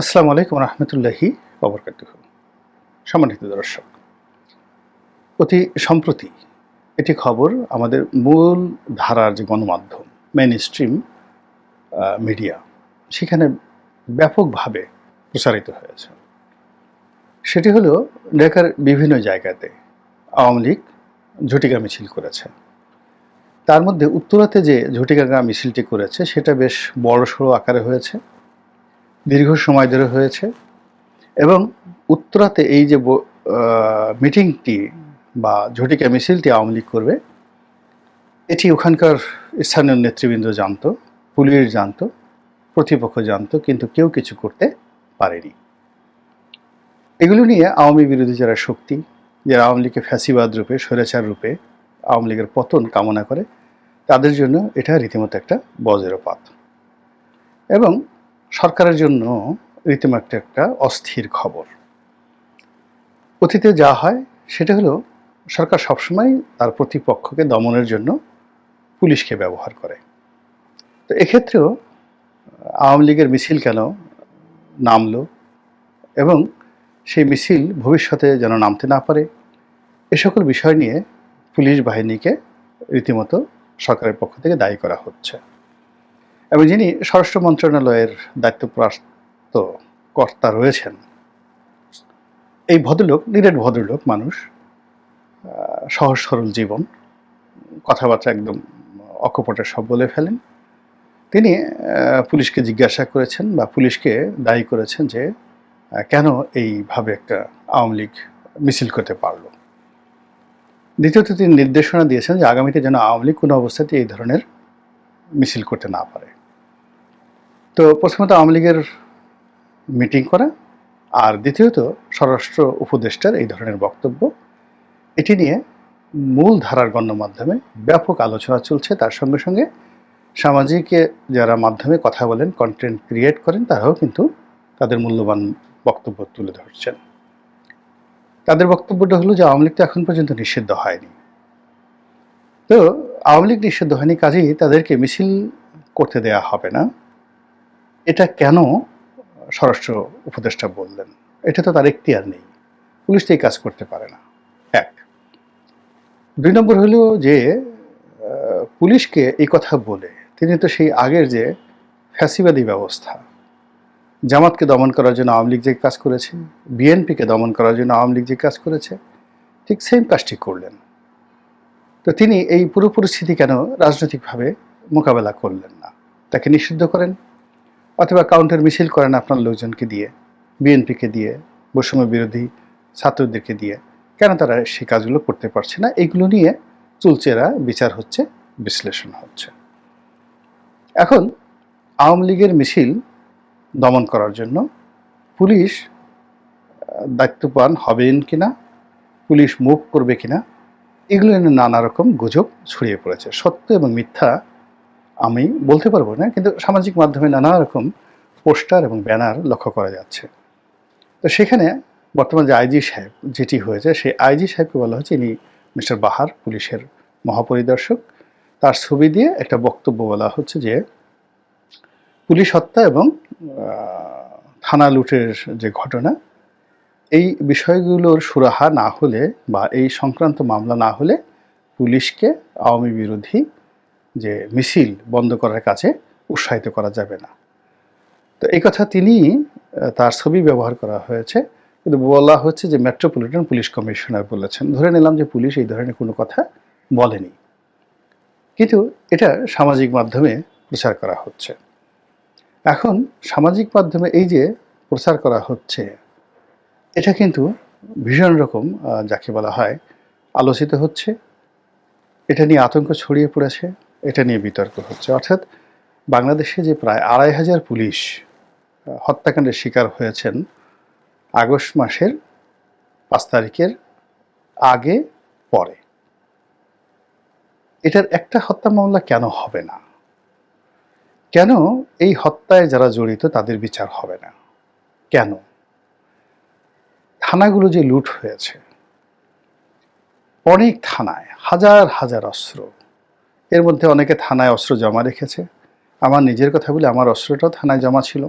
আসসালামু আলাইকুম রহমতুল্লাহি অবরকাতুহ সম্মানিত দর্শক, অতি সম্প্রতি এটি খবর আমাদের মূল ধারার যে গণমাধ্যম মেন স্ট্রিম মিডিয়া সেখানে ব্যাপকভাবে প্রসারিত হয়েছে। সেটি হলো ঢাকার বিভিন্ন জায়গাতে আওয়ামী লীগ ঝটিকা মিছিল করেছে। তার মধ্যে উত্তরাতে যে ঝটিকা মিছিলটি করেছে, সেটা বেশ বড় সড়ো আকারে হয়েছে। দীর্ঘ সময় ধরে হয়েছে এবং উত্তরাতে এই যে মিটিংটি বা ঝটিকা মিছিলটি আওয়ামী লীগ করবে, এটি ওখানকার স্থানীয় নেতৃবৃন্দ জানত, পুলিশ জানত, প্রতিপক্ষ জানত, কিন্তু কেউ কিছু করতে পারেনি। এগুলো নিয়ে আওয়ামী বিরোধী যারা শক্তি, যারা আওয়ামী লীগকে ফ্যাসিবাদ রূপে, স্বৈরাচার রূপে আওয়ামী লীগের পতন কামনা করে, তাদের জন্য এটা রীতিমতো একটা বজ্রপাত। এবং সরকারের জন্য রীতিমতো একটা অস্থির খবর। অতীতে যা হয় সেটা হলো সরকার সবসময় তার প্রতিপক্ষকে দমনের জন্য পুলিশকে ব্যবহার করে। তো এক্ষেত্রেও আওয়ামী লীগের মিছিল কেন নামল এবং সেই মিছিল ভবিষ্যতে যেন নামতে না পারে, এ সকল বিষয় নিয়ে পুলিশ বাহিনীকে রীতিমতো সরকারের পক্ষ থেকে দায়ী করা হচ্ছে। এবং যিনি স্বরাষ্ট্র মন্ত্রণালয়ের দায়িত্বপ্রাপ্ত কর্তা রয়েছেন, এই ভদ্রলোক, নিরেট ভদ্রলোক মানুষ সহজ সরল জীবন, কথাবার্তা একদম অকপটে সব বলে ফেলেন। তিনি পুলিশকে জিজ্ঞাসা করেছেন বা পুলিশকে দায়ী করেছেন যে কেন এইভাবে একটা আওয়ামী লীগ মিছিল করতে পারল। দ্বিতীয়ত তিনি নির্দেশনা দিয়েছেন যে আগামীতে যেন আওয়ামী লীগ কোনো অবস্থাতে এই ধরনের মিছিল করতে না পারে। তো প্রথমত আওয়ামী লীগের মিটিং করা আর দ্বিতীয়ত স্বরাষ্ট্র উপদেষ্টার এই ধরনের বক্তব্য। এটি নিয়ে মূল ধারার গণমাধ্যমে ব্যাপক আলোচনা চলছে। তার সঙ্গে সঙ্গে সামাজিকে যারা মাধ্যমে কথা বলেন কন্টেন্ট ক্রিয়েট করেন, তারাও কিন্তু তাদের মূল্যবান বক্তব্য তুলে ধরছেন। তাদের বক্তব্যটা হলো যে আওয়ামী লীগ তো এখন পর্যন্ত নিষিদ্ধ হয়নি। তো আওয়ামী লীগ নিষিদ্ধ হয়নি কাজেই তাদেরকে মিছিল করতে দেয়া হবে না। এটা কেন স্বরাষ্ট্র উপদেষ্টা বললেন? এটা তো তার এখতিয়ার নেই। পুলিশ তো এই কাজ করতে পারে না। এক। দুই নম্বর হলো যে পুলিশকে এই কথা বলে, তিনি তো সেই আগের যে ফ্যাসিবাদী ব্যবস্থা, জামাতকে দমন করার জন্য আওয়ামী লীগ যে কাজ করেছে, বিএনপিকে দমন করার জন্য আওয়ামী লীগ যে কাজ করেছে, ঠিক সেম কাজটি করলেন। তো তিনি এই পুরো পরিস্থিতি কেন রাজনৈতিকভাবে মোকাবেলা করলেন না? তাকে নিষিদ্ধ করেন? অথবা কাউন্টার মিছিল করেন আপনার লোকজনকে দিয়ে বিএনপিকে দিয়ে বৈষম্য বিরোধী ছাত্রদেরকে দিয়ে। কেন তারা সেই কাজগুলো করতে পারছে না? এগুলো নিয়ে চুলচেরা বিচার হচ্ছে বিশ্লেষণ হচ্ছে। এখন আওয়ামী লীগের মিছিল দমন করার জন্য পুলিশ আহ, দায়িত্ববান হবেন কিনা পুলিশ মুভ করবে কিনা এগুলো নানা রকম গুজব ছড়িয়ে পড়েছে। সত্য এবং মিথ্যা আমি বলতে পারব না, কিন্তু সামাজিক মাধ্যমে নানা রকম পোস্টার এবং ব্যানার লক্ষ্য করা যাচ্ছে। তো সেখানে বর্তমান যে আইজি সাহেব যেটি হয়েছে, সেই আইজি সাহেবকে বলা হচ্ছে ইনি মিস্টার বাহার পুলিশের মহাপরিদর্শক। তার ছবি দিয়ে একটা বক্তব্য বলা হচ্ছে যে, পুলিশ হত্যা এবং থানা লুটের যে ঘটনা, এই বিষয়গুলোর সুরাহা না হলে বা এই সংক্রান্ত মামলা না হলে পুলিশকে আওয়ামী বিরোধী যে মিছিল বন্ধ করার কাছে উৎসাহিত করা যাবে না। তো এই কথা তিনি তার ছবি ব্যবহার করা হয়েছে। কিন্তু বলা হচ্ছে যে মেট্রোপলিটন পুলিশ কমিশনার বলেছেন। ধরে নিলাম যে পুলিশ এই ধরনের কোনো কথা বলেনি। কিন্তু এটা সামাজিক মাধ্যমে প্রচার করা হচ্ছে। এখন সামাজিক মাধ্যমে এই যে প্রচার করা হচ্ছে, এটা কিন্তু ভীষণ রকম যাকে বলা হয় আলোচিত হচ্ছে। এটা নিয়ে আতঙ্ক ছড়িয়ে পড়েছে। এটা নিয়ে বিতর্ক হচ্ছে। অর্থাৎ বাংলাদেশে যে প্রায় আড়াই হাজার পুলিশ হত্যাকাণ্ডের শিকার হয়েছেন আগস্ট মাসের পাঁচ তারিখের আগে পরে। এটার একটা হত্যা মামলা কেন হবে না? কেন এই হত্যায় যারা জড়িত তাদের বিচার হবে না? কেন? থানাগুলো যে লুট হয়েছে, অনেক থানায় হাজার হাজার অস্ত্র এর মধ্যে অনেকে থানায় অস্ত্র জমা রেখেছে। আমার নিজের কথা বলে, আমার অস্ত্রটাও থানায় জমা ছিল।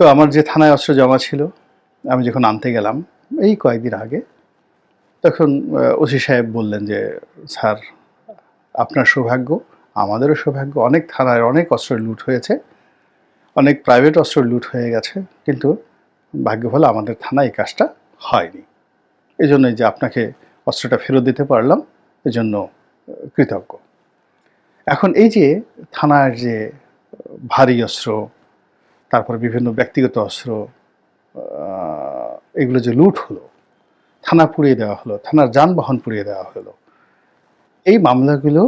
তো আমার যে থানায় অস্ত্র জমা ছিল, আমি যখন আনতে গেলাম, এই কয়েকদিন আগে, তখন ওসি সাহেব বললেন যে, স্যার, আপনার সৌভাগ্য, আমাদেরও সৌভাগ্য। অনেক থানায় অনেক অস্ত্র লুট হয়েছে, অনেক প্রাইভেট অস্ত্র লুট হয়ে গেছে, কিন্তু ভাগ্য ভালো আমাদের থানায় এই কাজটা হয়নি। এই জন্যই যে আপনাকে অস্ত্রটা ফেরত দিতে পারলাম, এজন্য কৃতজ্ঞ। এখন এই যে থানার যে ভারী অস্ত্র, তারপর বিভিন্ন ব্যক্তিগত অস্ত্র এগুলো যে লুট হলো, থানা পুড়িয়ে দেওয়া হলো, থানার যানবাহন পুড়িয়ে দেওয়া হলো, এই মামলাগুলো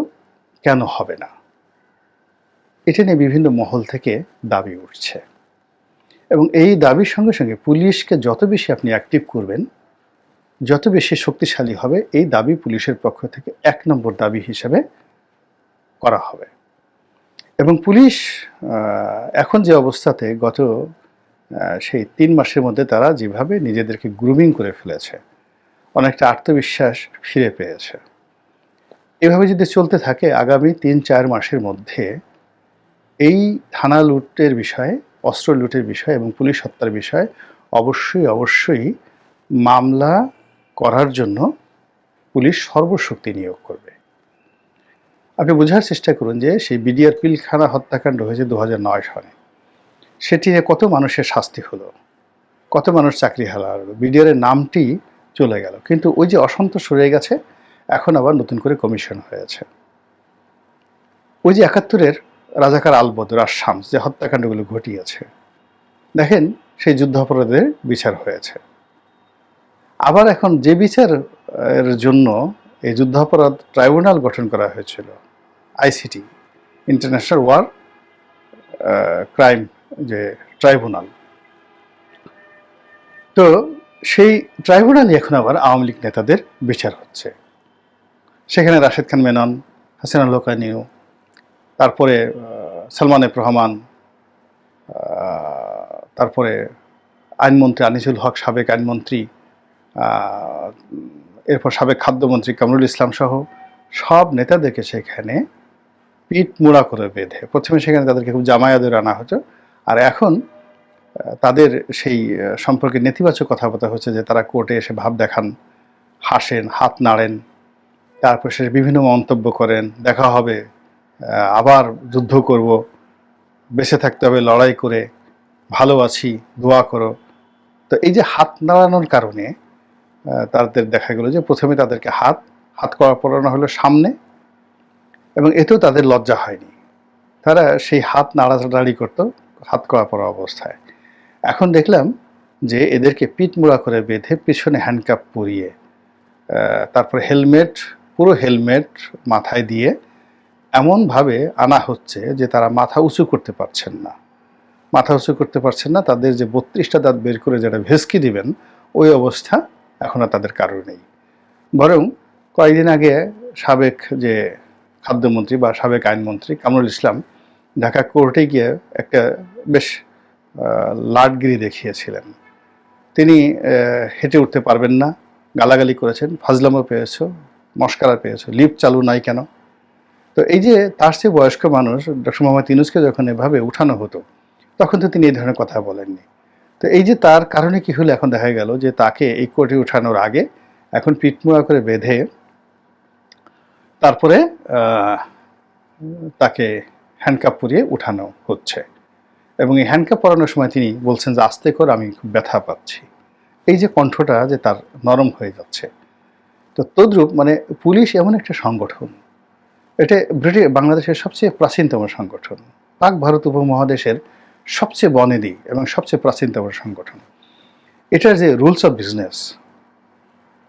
কেন হবে না? এটা নিয়ে বিভিন্ন মহল থেকে দাবি উঠছে। এবং এই দাবির সঙ্গে সঙ্গে পুলিশকে যত বেশি আপনি অ্যাক্টিভ করবেন যত বেশি শক্তিশালী হবে, এই দাবি পুলিশের পক্ষ থেকে এক নম্বর দাবি হিসেবে করা হবে। এবং পুলিশ এখন যে অবস্থাতে গত সেই তিন মাসের মধ্যে তারা যেভাবে নিজেদেরকে গ্রুমিং করে ফেলেছে, অনেকটা আত্মবিশ্বাস ফিরে পেয়েছে। এভাবে যদি চলতে থাকে, আগামী তিন চার মাসের মধ্যে এই থানা লুটের বিষয়ে, অস্ত্র লুটের বিষয় এবং পুলিশ হত্যার বিষয়ে অবশ্যই অবশ্যই মামলা করার জন্য পুলিশ সর্বশক্তি নিয়োগ করবে। আপনি বোঝার চেষ্টা করুন যে সেই বিডিআর পিলখানা হত্যাকাণ্ড হয়েছে দু সালে। সেটি কত মানুষের শাস্তি হলো? কত মানুষ চাকরি হারালো? বিডিআরের নামটি চলে গেল। কিন্তু ওই যে অসন্তোষ রয়ে গেছে, এখন আবার নতুন করে কমিশন হয়েছে। ওই যে একাত্তরের রাজাকার আলবদর আর শামস যে হত্যাকাণ্ডগুলো ঘটিয়েছে। দেখেন সেই যুদ্ধাপরাধের বিচার হয়েছে। আবার এখন যে বিচার এর জন্য এই যুদ্ধাপরাধ ট্রাইব্যুনাল গঠন করা হয়েছিল, আইসিটি ইন্টারন্যাশনাল ওয়ার ক্রাইম যে ট্রাইব্যুনাল। তো সেই ট্রাইব্যুনালই এখন আবার আওয়ামী লীগ নেতাদের বিচার হচ্ছে। সেখানে রাশেদ খান মেনন, হাসিনা লোকানিউ, তারপরে সালমান এফ রহমান তারপরে আইনমন্ত্রী আনিসুল হক সাবেক আইনমন্ত্রী এরপর সাবেক খাদ্যমন্ত্রী কামরুল ইসলাম সহ সব নেতাদেরকে সেখানে পিঠ মোড়া করে বেঁধে, প্রথমে সেখানে তাদেরকে খুব জামায়াদের আনা হতো, আর এখন তাদের সেই সম্পর্কে নেতিবাচক কথাবার্তা হচ্ছে যে তারা কোর্টে এসে ভাব দেখান, হাসেন, হাত নাড়েন, তারপর সে বিভিন্ন মন্তব্য করেন, দেখা হবে আবার যুদ্ধ করব, বেঁচে থাকতে হবে, লড়াই করে, ভালো আছি, দোয়া করো। তো এই যে হাত নাড়ানোর কারণে তাদের দেখা গেল যে প্রথমে তাদেরকে হাত হাত করা পড়ানো হলো সামনে, এবং এতেও তাদের লজ্জা হয়নি। তারা সেই হাত নাড়াচাড়ি করতো, হাত করা পড়া অবস্থায়। এখন দেখলাম যে এদেরকে পিঠ মোড়া করে বেঁধে পিছনে হ্যান্ডকাপ পরিয়ে তারপরে হেলমেট পুরো হেলমেট মাথায় দিয়ে এমনভাবে আনা হচ্ছে যে তারা মাথা উঁচু করতে পারছেন না। মাথা উঁচু করতে পারছেন না, তাদের যে বত্রিশটা দাঁত বের করে যেটা ভেসকি দিবেন, ওই অবস্থা এখন আর তাদের কারোর নেই। বরং কয়েকদিন আগে সাবেক যে খাদ্যমন্ত্রী বা সাবেক আইনমন্ত্রী কামরুল ইসলাম ঢাকা কোর্টে গিয়ে একটা বেশ লাটগিরি দেখিয়েছিলেন। তিনি হেঁটে উঠতে পারবেন না, গালাগালি করেছেন ফাজলামও পেয়েছ, মস্কারা পেয়েছ, লিফট চালু নাই কেন? তো এই যে তার চেয়ে বয়স্ক মানুষ ডক্টর মোহাম্মদ ইনুসকে যখন এভাবে উঠানো হতো, তখন তো তিনি এই ধরনের কথা বলেননি। তো এই যে তার কারণে কি হলো? এখন দেখা গেল যে তাকে এই কোর্টে উঠানোর আগে এখন পিটমোড়া করে বেঁধে তারপরে তাকে হ্যান্ডকাপ পরিয়ে উঠানো হচ্ছে। এবং এই হ্যান্ডকাপ পরানোর সময় তিনি বলছেন যে, আস্তে কর, আমি খুব ব্যথা পাচ্ছি। এই যে কণ্ঠটা যে তার নরম হয়ে যাচ্ছে। তো তদ্রূপ মানে পুলিশ এমন একটা সংগঠন। এটা ব্রিটিশ, বাংলাদেশের সবচেয়ে প্রাচীনতম সংগঠন। পাক ভারত উপমহাদেশের সবচেয়ে বনেদি এবং সবচেয়ে প্রাচীনতম সংগঠন। এটার যে রুলস অফ বিজনেস,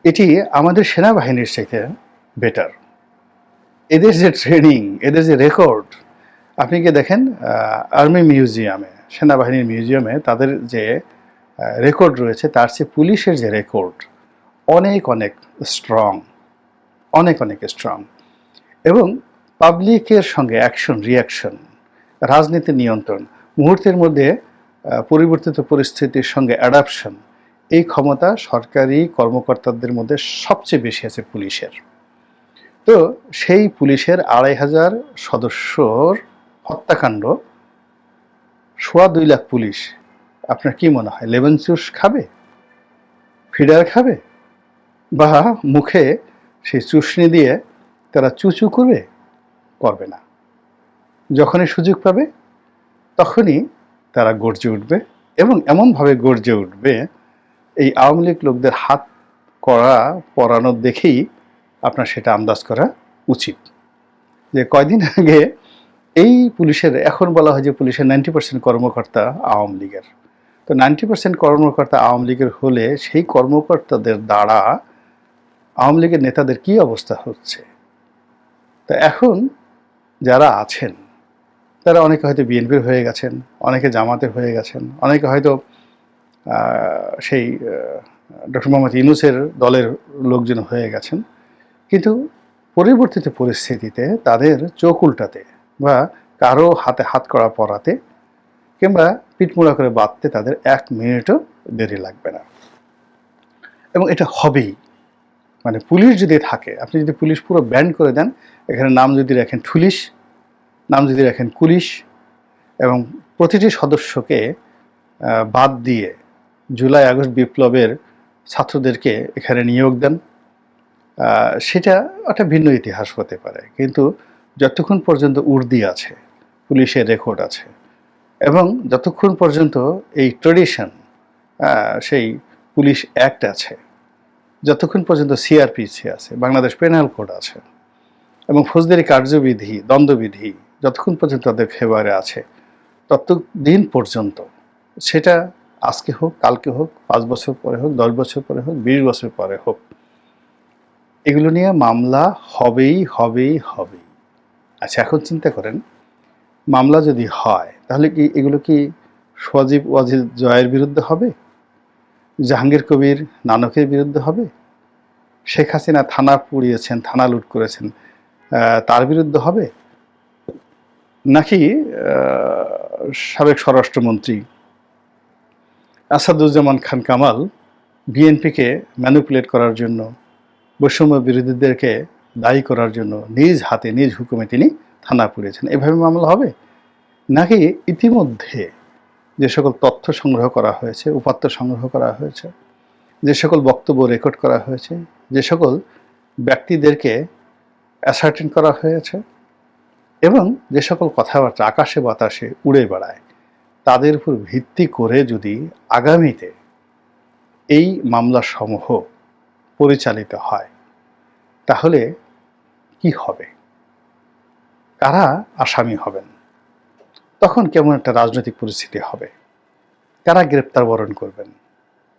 এটি আমাদের সেনাবাহিনীর চাইতে বেটার এদের যে ট্রেনিং, এদের যে রেকর্ড আপনি কি দেখেন আর্মি মিউজিয়ামে সেনাবাহিনীর মিউজিয়ামে তাদের যে রেকর্ড রয়েছে, তার চেয়ে পুলিশের যে রেকর্ড অনেক অনেক স্ট্রং অনেক অনেক স্ট্রং এবং পাবলিকের সঙ্গে অ্যাকশন রিয়াকশন রাজনীতি নিয়ন্ত্রণ মুহূর্তের মধ্যে পরিবর্তিত পরিস্থিতির সঙ্গে অ্যাডাপশন এই ক্ষমতা সরকারি কর্মকর্তাদের মধ্যে সবচেয়ে বেশি আছে পুলিশের। তো সেই পুলিশের আড়াই হাজার সদস্যর হত্যাকাণ্ড, সোয়া দুই লাখ পুলিশ, আপনার কি মনে হয়, লেমন জুস খাবে? ফিডার খাবে? বা মুখে সেই চুষনি দিয়ে তারা চুচু করবে? করবে না। যখনই সুযোগ পাবে তখনই তারা গর্জে উঠবে এবং এমনভাবে গর্জে উঠবে, এই আওয়ামী লীগ লোকদের হাত করা, পরানো দেখেই আপনার সেটা আন্দাজ করা উচিত। যে কয়দিন আগে এই পুলিশের, এখন বলা হয় যে পুলিশের নাইনটি পার্সেন্ট কর্মকর্তা আওয়ামী লীগের। তো নাইনটি পার্সেন্ট কর্মকর্তা আওয়ামী লীগের হলে সেই কর্মকর্তাদের দ্বারা আওয়ামী লীগের নেতাদের কি অবস্থা হচ্ছে? তো এখন যারা আছেন তারা অনেকে হয়তো বিএনপির হয়ে গেছেন, অনেকে জামাতের হয়ে গেছেন, অনেকে হয়তো সেই ডক্টর মোহাম্মদ ইউনুসের দলের লোকজন হয়ে গেছেন। কিন্তু পরিবর্তিত পরিস্থিতিতে তাদের চোখ উল্টাতে বা কারও হাতে হাত করা পরাতে কিংবা পিটমোড়া করে বাঁধতে তাদের এক মিনিটও দেরি লাগবে না। এবং এটা হবেই। মানে পুলিশ যদি থাকে, আপনি যদি পুলিশ পুরো ব্যান্ড করে দেন, এখানে নাম যদি রাখেন ঠুলিশ নাম যদি রাখেন পুলিশ এবং প্রতিটি সদস্যকে বাদ দিয়ে জুলাই আগস্ট বিপ্লবের ছাত্রদেরকে এখানে নিয়োগ দেন। সেটা একটা ভিন্ন ইতিহাস হতে পারে। কিন্তু যতক্ষণ পর্যন্ত উর্দি আছে, পুলিশের রেকর্ড আছে এবং যতক্ষণ পর্যন্ত এই ট্রেডিশন সেই পুলিশ অ্যাক্ট আছে, যতক্ষণ পর্যন্ত সিআরপিসি আছে, বাংলাদেশ পেনাল কোড আছে এবং ফৌজদারি কার্যবিধি দ্বন্দ্ববিধি যতক্ষণ পর্যন্ত তাদের ফেভারে আছে, ততদিন পর্যন্ত। সেটা আজকে হোক, কালকে হোক, পাঁচ বছর পরে হোক, দশ বছর পরে হোক, বিশ বছর পরে হোক, এগুলো নিয়ে মামলা হবেই হবেই হবেই। আচ্ছা এখন চিন্তা করেন, মামলা যদি হয়, তাহলে কি এগুলো কি সজীব ওয়াজিদ জয়ের বিরুদ্ধে হবে? জাহাঙ্গীর কবির নানকের বিরুদ্ধে হবে? শেখ হাসিনা থানা পুড়িয়েছেন, থানা লুট করেছেন তার বিরুদ্ধে হবে? নাকি সাবেক স্বরাষ্ট্রমন্ত্রী আসাদুজ্জামান খান কামাল বিএনপিকে ম্যানিপুলেট করার জন্য, বৈষম্য বিরোধীদেরকে দায়ী করার জন্য নিজ হাতে, নিজ হুকুমে তিনি থানা পুড়িয়েছেন এভাবে মামলা হবে? নাকি ইতিমধ্যে যে সকল তথ্য সংগ্রহ করা হয়েছে, উপাত্ত সংগ্রহ করা হয়েছে, যে সকল বক্তব্য রেকর্ড করা হয়েছে, যে সকল ব্যক্তিদেরকে অ্যাসার্টেন করা হয়েছে এবং যে সকল কথাবার্তা আকাশে বাতাসে উড়ে বেড়ায়, তাদের উপর ভিত্তি করে যদি আগামীতে এই মামলা সমূহ পরিচালিত হয়, তাহলে কি হবে? কারা আসামি হবেন? তখন কেমন একটা রাজনৈতিক পরিস্থিতি হবে? কারা গ্রেপ্তার বরণ করবেন?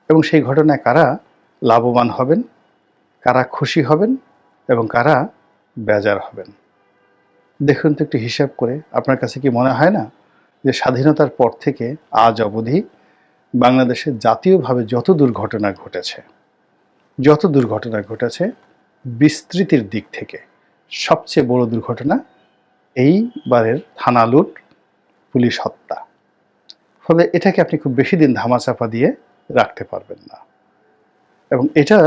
এবং সেই ঘটনায় কারা লাভবান হবেন? কারা খুশি হবেন? এবং কারা বেজার হবেন? দেখুন তো একটু হিসাব করে, আপনার কাছে কি মনে হয় না যে স্বাধীনতার পর থেকে আজ অবধি বাংলাদেশে জাতীয়ভাবে যত দুর্ঘটনা ঘটেছে, যত দুর্ঘটনা ঘটেছে, বিস্তৃতির দিক থেকে সবচেয়ে বড় দুর্ঘটনা এইবারের থানা লুট পুলিশ হত্যা। ফলে এটাকে আপনি খুব বেশি দিন ধামাচাপা দিয়ে রাখতে পারবেন না। এবং এটা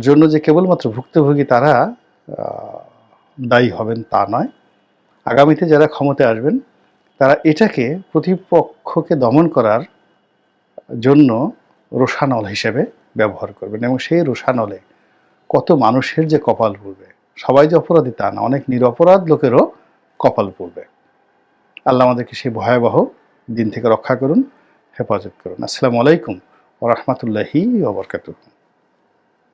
জন্য যে কেবলমাত্র ভুক্তভোগী তারা দায়ী হবেন তা নয় আগামীতে যারা ক্ষমতায় আসবেন, তারা এটাকে প্রতিপক্ষকে দমন করার জন্য রোষানল হিসেবে ব্যবহার করবেন এবং সেই রোষানলে কত মানুষের যে কপাল পড়বে। সবাই যে অপরাধী তা না, অনেক নিরপরাধ লোকেরও কপাল পড়বে। আল্লাহ আমাদেরকে সেই ভয়াবহ দিন থেকে রক্ষা করুন, হেফাজত করুন। আসসালামু আলাইকুম ও রহমতুল্লাহি ওবরকাতুহ